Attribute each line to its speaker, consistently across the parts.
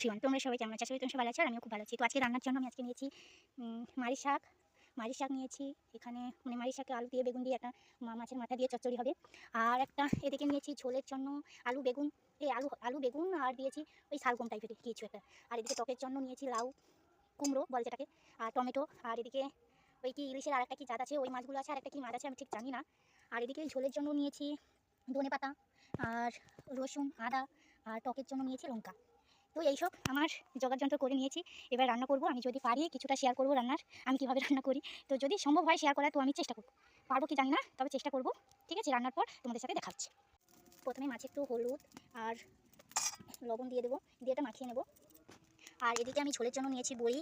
Speaker 1: ফ্রিওয়ান তোমরা সবাই কেমন আছো? তোমরা ভালো আছো আর আমিও খুব ভালো আছি। তো আজকে রান্নার জন্য আমি আজকে নিয়েছি মারি শাক। মারি শাক নিয়েছি। এখানে মানে মারি শাকে আলু দিয়ে, বেগুন দিয়ে একটা মাছের মাথা দিয়ে চচ্চড়ি হবে। আর একটা এদিকে নিয়েছি ঝোলের জন্য আলু, বেগুন, এই আলু আলু, বেগুন আর দিয়েছি ওই শালগম টাইপের কিছু একটা। আর এদিকে টকের জন্য নিয়েছি লাউ, কুমড়ো বল যেটাকে, আর টমেটো। আর এদিকে ওই কি ইলিশের আর একটা কি জাত আছে? ওই মাছগুলো আছে আর একটা কি মাছ আছে আমি ঠিক জানি না। আর এদিকে ঝোলের জন্য নিয়েছি ধনে পাতা আর রসুন, আদা, আর টকের জন্য নিয়েছি লঙ্কা। তো এইসব আমার জোগাড় যন্ত্র করে নিয়েছি। এবার রান্না করব। আমি যদি পারি কিছুটা শেয়ার করব রান্নার। আমি কীভাবে রান্না করি? তো যদি সম্ভব হয় শেয়ার করার, তো আমি চেষ্টা করব। পারব কি জানি না, তবে চেষ্টা করব। ঠিক আছে, রান্নার পর তোমাদের সাথে দেখাচ্ছি প্রথমে মাছে একটু হলুদ আর লবণ দিয়ে দেবো। দিয়ে এটা মাখিয়ে নেব। আর এদিকে আমি ঝোলের জন্য নিয়েছি বড়ি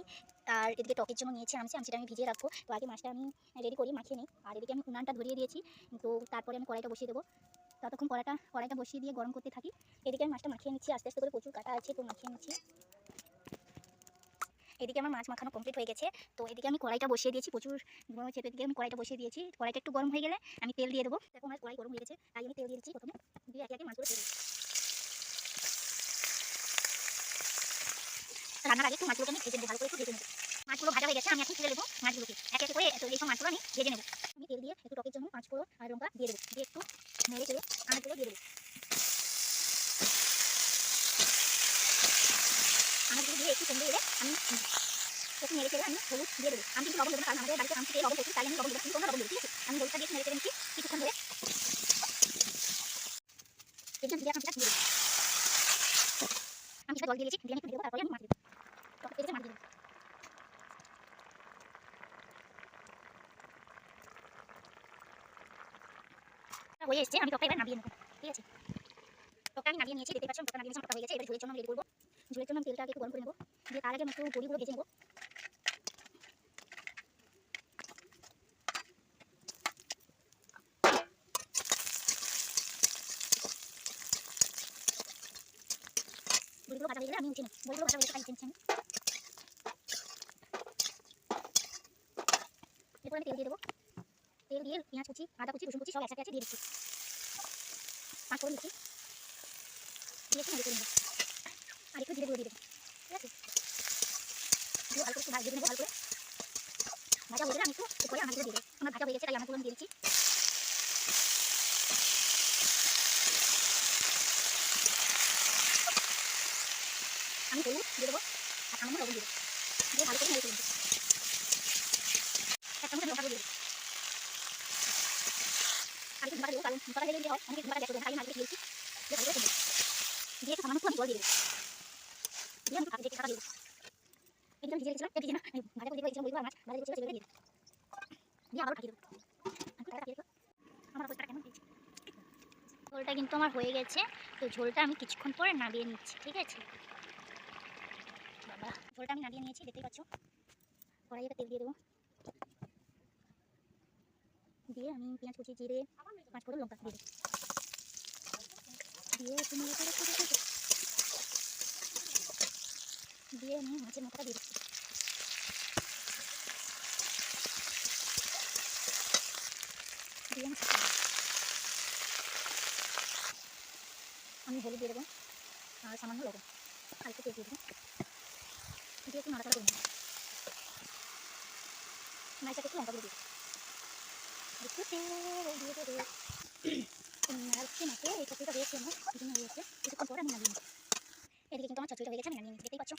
Speaker 1: আর এদিকে টকের জন্য নিয়েছি আমসি আমসিটা আমি ভিজিয়ে রাখব। তো আগে মাছটা আমি রেডি করি, মাখিয়ে নিই। আর এদিকে আমি উনানটা ধরিয়ে দিয়েছি। তো তারপরে আমি কড়াইটা বসিয়ে দেবো। ততক্ষণ কড়াইটা কড়াইটা বসিয়ে দিয়ে গরম করতে থাকি। এদিকে আমি মাছটা মাখিয়ে নিচ্ছি, আস্তে আস্তে করে প্রচুর কাটা আছে, তো মাখিয়ে নিচ্ছি। এদিকে আমার মাছ মাখানো কমপ্লিট হয়ে গেছে, তো এদিকে আমি কড়াইটা বসিয়ে দিয়েছি, প্রচুর গরম হচ্ছে তো এদিকে আমি কড়াইটা বসিয়ে দিয়েছি। কড়াইটা একটু গরম হয়ে গেলে আমি তেল দিয়ে দেবো। দেখো আমার কড়াই গরম হয়ে গেছে, তাই আমি তেল দিয়ে দিচ্ছি প্রথমে। দিয়ে একে একে মাছগুলো রান্নার আগে একটু মাছগুলোকে আমি ভেজে নেব, ভালো করে একটু ভেজে নেব। মাছগুলো ভাজা হয়ে গেছে, আমি এখন তুলে নেব মাছগুলোকে। একে একে করে এই সব মাছগুলো আমি ভেজে নেব। আমি তেল দিয়ে একটু টকের জন্য পাঁচ ফোড়ন আর লঙ্কা দিয়ে দেবো। দিয়ে একটু নেড়ে চেড়ে আনাজগুলো দিয়ে দেবো। আনাজগুলো দিয়ে একটু কমে এলে আমি একটু নেড়ে চেড়ে আমি হলুদ দিয়ে দেবো। আমি কিন্তু লবণ দেবো কারণ আমাদের বাড়িতে আমি থেকে লবণ প্রচুর তাই আমি লবণ দেবো কিন্তু লবণ দেবো ঠিক আছে? আমি হলুদটা দিয়ে নেড়ে চেড়ে নিচ্ছি, কিছুক্ষণ ধরে। এখানে দিয়ে আমি জল দিয়ে দিয়েছি দিয়ে একটু দেবো, তারপরে আমি মাছ দেবো টক পেঁচে মাছ দিয়ে দেবো টকটা হয়ে এসছে, আমি টকটা এবার নামিয়ে নেব। ঠিক আছে? টকটা আমি নামিয়ে নিয়েছি, দেখতে পাচ্ছি টকটা নামিয়ে নিয়েছি হয়ে গেছে। এবার ঝোলের জন্য আমি রেডি করব ঝোলের জন্য আমি তেলটা একটু গরম করে নেব। দিয়ে তার আগে একটু বড়িগুলো ভেজে নেব। বড়িগুলো ভাজা হয়ে গেলে আমি উঠে নিই বড়িগুলো ভাজা হয়ে গেলে উঠে এরপর আমি তেল দিয়ে দেবো। তেল দিয়ে পেঁয়াজ কুচি, আদা কুচি, রসুন কুচি, সব একসাথে আছে দিয়ে দিচ্ছি। পাঁচ করে দিচ্ছি। দিয়ে একটু করে নেব। আর একটু ধীরে ধীরে দিয়ে দেবো। ঠিক আছে? দিয়ে ভালো করে একটু ভেজে নেব ভালো করে। ভাজা হয়ে গেলে আমি একটু উপরে আনাজগুলো দিয়ে দেবো। আমার ভাজা হয়ে গেছে, তাই আনাজগুলো দিয়ে দিচ্ছি। আমি হলুদ দিয়ে দেবো, আর সামান্য লবণ দিয়ে দেবো। দিয়ে ভালো করে নেড়ে করে নেব এক চামচ লঙ্কা দিয়ে দেবো না ঝোলটা কিন্তু আমার হয়ে গেছে। তো ঝোলটা আমি কিছুক্ষণ পরে নামিয়ে নিচ্ছি, ঠিক আছে? বাবা, ঝোলটা আমি নামিয়ে নিয়েছি, দেখতেই পাচ্ছ। কড়াইতে তেল দিয়ে দেবো। দিয়ে আমি পেঁয়াজ কুচি, জিরে, পাঁচ ফোড়ন লঙ্কা দিয়ে দিয়ে একটু নেড়ে করে দিয়ে আমি মাছের মাথাটা দিয়ে দিচ্ছি। আমি। হলুদ দিয়ে দেবো আর সামান্য লবণ। একটু তেল দিয়ে দেবো। দিয়ে একটু নাড়াচাড়া করে নেব মাছটাকে একটু লঙ্কা দিয়ে দিই নাড়াচ্ছি নাকে এই চচড়িটা হয়েছে আমার জন্য হয়েছে কিছুক্ষণ পরে আমি নামিয়ে এদিকে কিন্তু আমার চচড়িটা হয়ে গেছে, আমি নামিয়ে দেখতেই পাচ্ছ